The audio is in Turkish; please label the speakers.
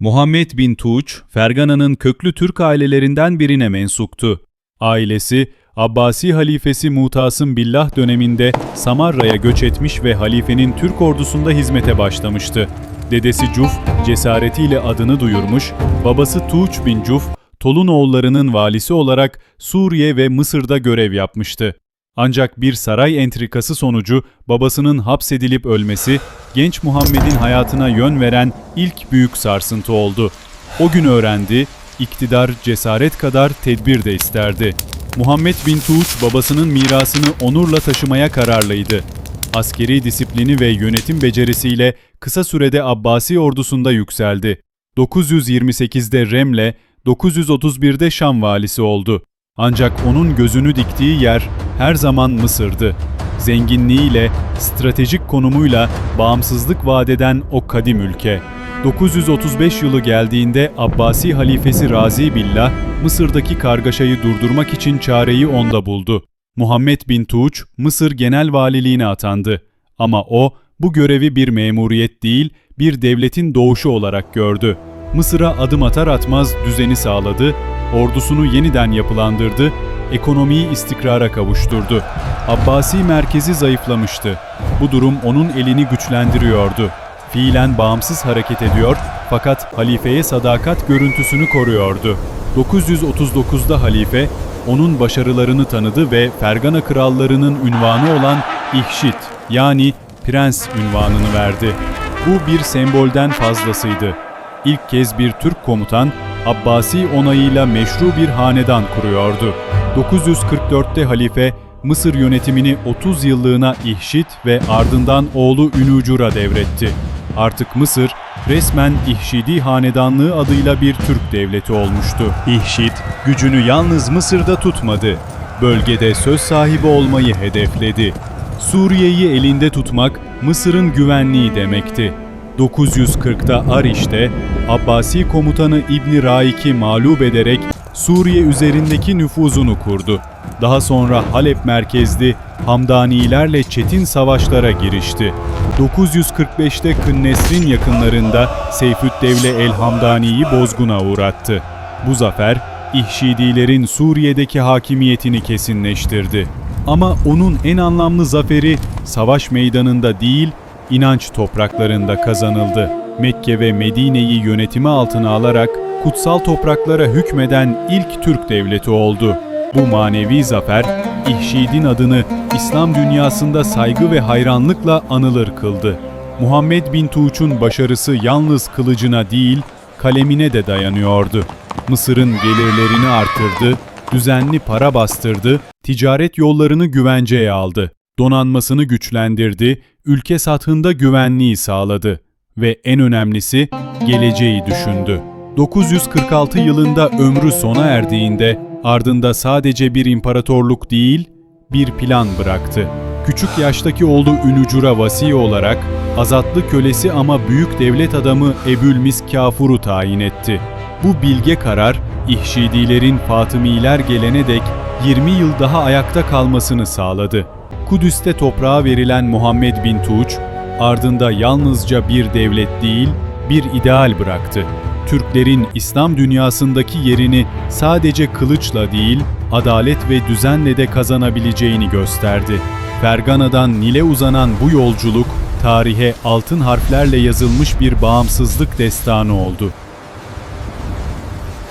Speaker 1: Muhammed bin Tuğç, Fergana'nın köklü Türk ailelerinden birine mensuptu. Ailesi, Abbasi halifesi Mutasım Billah döneminde Samarra'ya göç etmiş ve halifenin Türk ordusunda hizmete başlamıştı. Dedesi Cuf, cesaretiyle adını duyurmuş, babası Tuğç bin Cuf, Tolunoğullarının valisi olarak Suriye ve Mısır'da görev yapmıştı. Ancak bir saray entrikası sonucu babasının hapsedilip ölmesi genç Muhammed'in hayatına yön veren ilk büyük sarsıntı oldu. O gün öğrendi, iktidar cesaret kadar tedbir de isterdi. Muhammed bin Tuğç babasının mirasını onurla taşımaya kararlıydı. Askeri disiplini ve yönetim becerisiyle kısa sürede Abbasi ordusunda yükseldi. 928'de Remle, 931'de Şam valisi oldu. Ancak onun gözünü diktiği yer her zaman Mısır'dı. Zenginliğiyle, stratejik konumuyla bağımsızlık vadeden o kadim ülke. 935 yılı geldiğinde Abbasi halifesi Razi Billah, Mısır'daki kargaşayı durdurmak için çareyi onda buldu. Muhammed bin Tuğç, Mısır genel valiliğine atandı. Ama o, bu görevi bir memuriyet değil, bir devletin doğuşu olarak gördü. Mısır'a adım atar atmaz düzeni sağladı, ordusunu yeniden yapılandırdı, ekonomiyi istikrara kavuşturdu. Abbasi merkezi zayıflamıştı. Bu durum onun elini güçlendiriyordu. Fiilen bağımsız hareket ediyor fakat halifeye sadakat görüntüsünü koruyordu. 939'da halife onun başarılarını tanıdı ve Fergana krallarının ünvanı olan İhşit yani prens ünvanını verdi. Bu bir sembolden fazlasıydı. İlk kez bir Türk komutan Abbasi onayıyla meşru bir hanedan kuruyordu. 944'te halife Mısır yönetimini 30 yıllığına İhşit ve ardından oğlu Ünucur'a devretti. Artık Mısır resmen İhşidi Hanedanlığı adıyla bir Türk devleti olmuştu. İhşit gücünü yalnız Mısır'da tutmadı. Bölgede söz sahibi olmayı hedefledi. Suriye'yi elinde tutmak Mısır'ın güvenliği demekti. 940'da Ariş'te Abbasi komutanı İbni Raik'i mağlup ederek Suriye üzerindeki nüfuzunu kurdu. Daha sonra Halep merkezli Hamdanilerle çetin savaşlara girişti. 945'te Kınnesrin yakınlarında Seyfüddevle el Hamdani'yi bozguna uğrattı. Bu zafer, İhşidilerin Suriye'deki hakimiyetini kesinleştirdi. Ama onun en anlamlı zaferi savaş meydanında değil, inanç topraklarında kazanıldı. Mekke ve Medine'yi yönetimi altına alarak kutsal topraklara hükmeden ilk Türk devleti oldu. Bu manevi zafer, İhşid'in adını İslam dünyasında saygı ve hayranlıkla anılır kıldı. Muhammed bin Tuğç'un başarısı yalnız kılıcına değil, kalemine de dayanıyordu. Mısır'ın gelirlerini artırdı, düzenli para bastırdı, ticaret yollarını güvenceye aldı, donanmasını güçlendirdi, ülke sathında güvenliği sağladı ve en önemlisi geleceği düşündü. 946 yılında ömrü sona erdiğinde ardında sadece bir imparatorluk değil, bir plan bıraktı. Küçük yaştaki oğlu Ünücur'a vasi olarak azatlı kölesi ama büyük devlet adamı Ebülmis Kafur'u tayin etti. Bu bilge karar İhşidilerin Fatımiler gelene dek 20 yıl daha ayakta kalmasını sağladı. Kudüs'te toprağa verilen Muhammed bin Tuğç, ardında yalnızca bir devlet değil, bir ideal bıraktı. Türklerin İslam dünyasındaki yerini sadece kılıçla değil, adalet ve düzenle de kazanabileceğini gösterdi. Fergana'dan Nil'e uzanan bu yolculuk, tarihe altın harflerle yazılmış bir bağımsızlık destanı oldu.